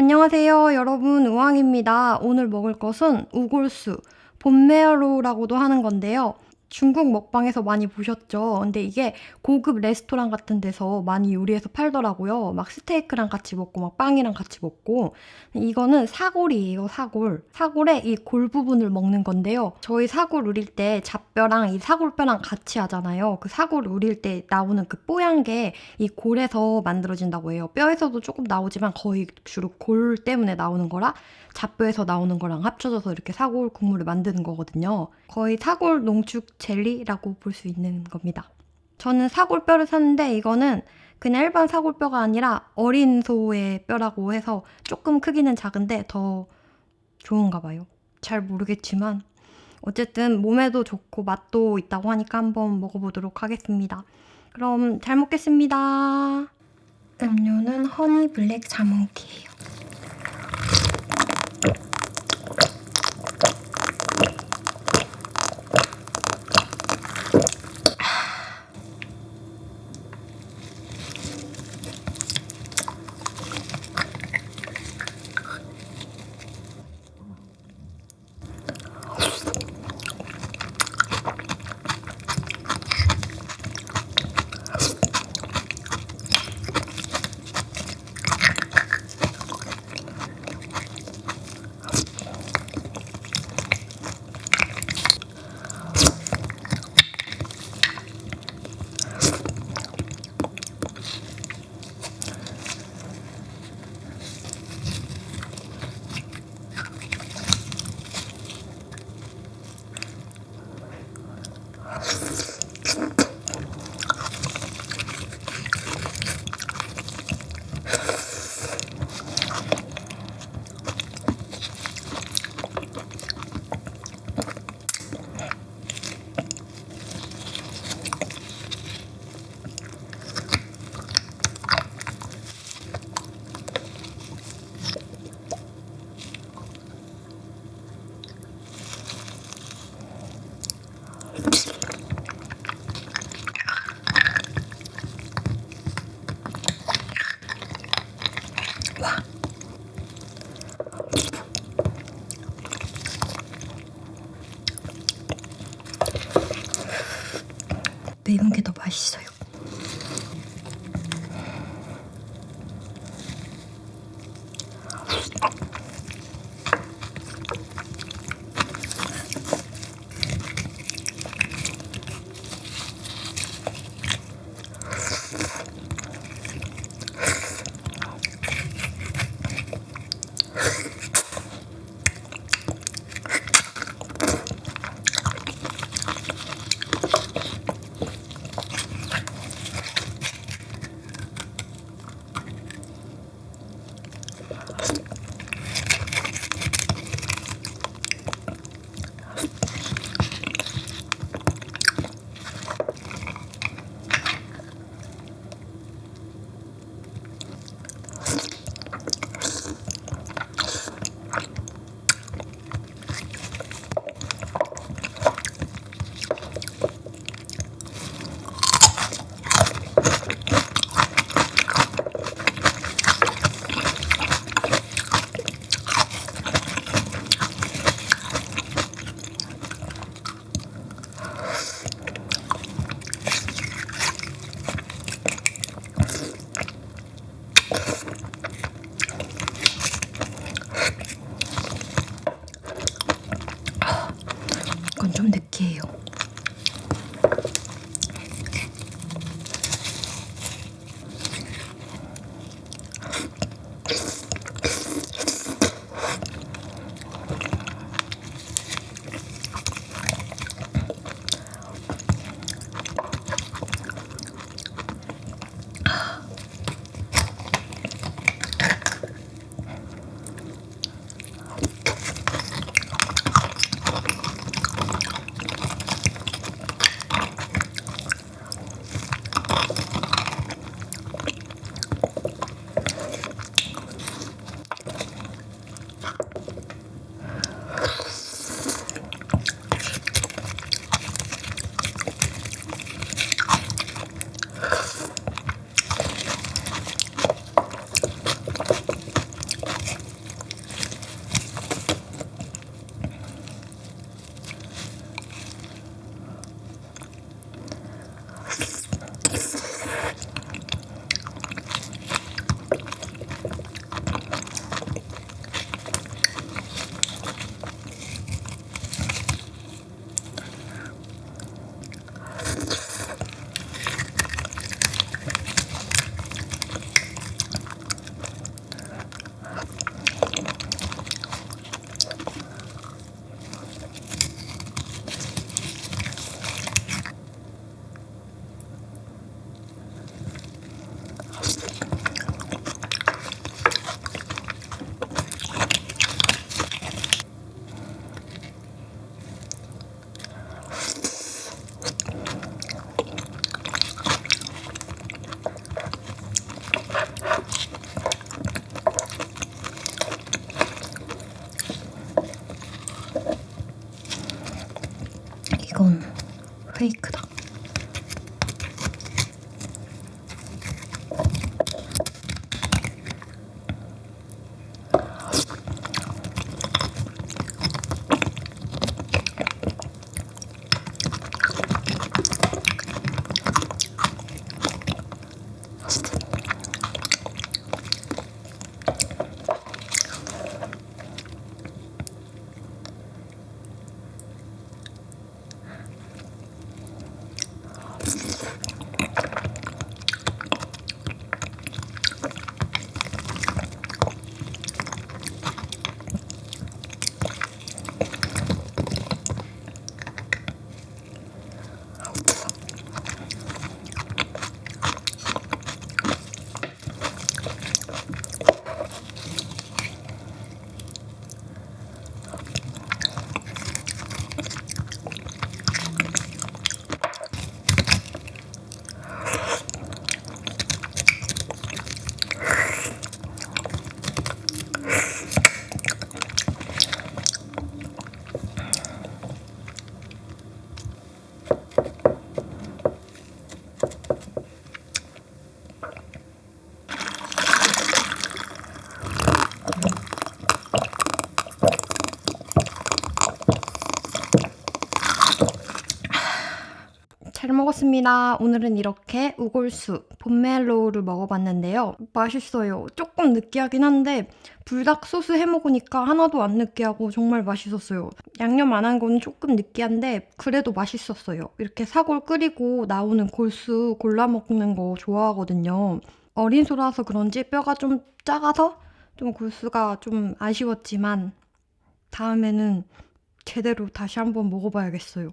안녕하세요, 여러분. 우왕입니다. 오늘 먹을 것은 우골수, 본메어로라고도 하는 건데요. 중국 먹방에서 많이 보셨죠? 근데 이게 고급 레스토랑 같은 데서 많이 요리해서 팔더라고요. 막 스테이크랑 같이 먹고, 막 빵이랑 같이 먹고. 이거는 사골이에요, 사골. 사골의 이 골 부분을 먹는 건데요. 저희 사골 우릴 때 잡뼈랑 이 사골뼈랑 같이 하잖아요. 그 사골 우릴 때 나오는 그 뽀얀 게 이 골에서 만들어진다고 해요. 뼈에서도 조금 나오지만 거의 주로 골 때문에 나오는 거라 잡뼈에서 나오는 거랑 합쳐져서 이렇게 사골 국물을 만드는 거거든요. 거의 사골 농축 젤리라고 볼 수 있는 겁니다. 저는 사골뼈를 샀는데 이거는 그냥 일반 사골뼈가 아니라 어린 소의 뼈라고 해서 조금 크기는 작은데 더 좋은가 봐요. 잘 모르겠지만 어쨌든 몸에도 좋고 맛도 있다고 하니까 한번 먹어보도록 하겠습니다. 그럼 잘 먹겠습니다. 음료는 허니 블랙 자몽티예요. 매운 게 더 맛있어요. 페이크다. 잘 먹었습니다. 오늘은 이렇게 우골수 봄멜로우를 먹어봤는데요. 맛있어요. 조금 느끼하긴 한데 불닭 소스 해 먹으니까 하나도 안 느끼하고 정말 맛있었어요. 양념 안한건 조금 느끼한데 그래도 맛있었어요. 이렇게 사골 끓이고 나오는 골수 골라 먹는 거 좋아하거든요. 어린 소라서 그런지 뼈가 좀 작아서 좀 골수가 좀 아쉬웠지만 다음에는 제대로 다시 한번 먹어봐야겠어요.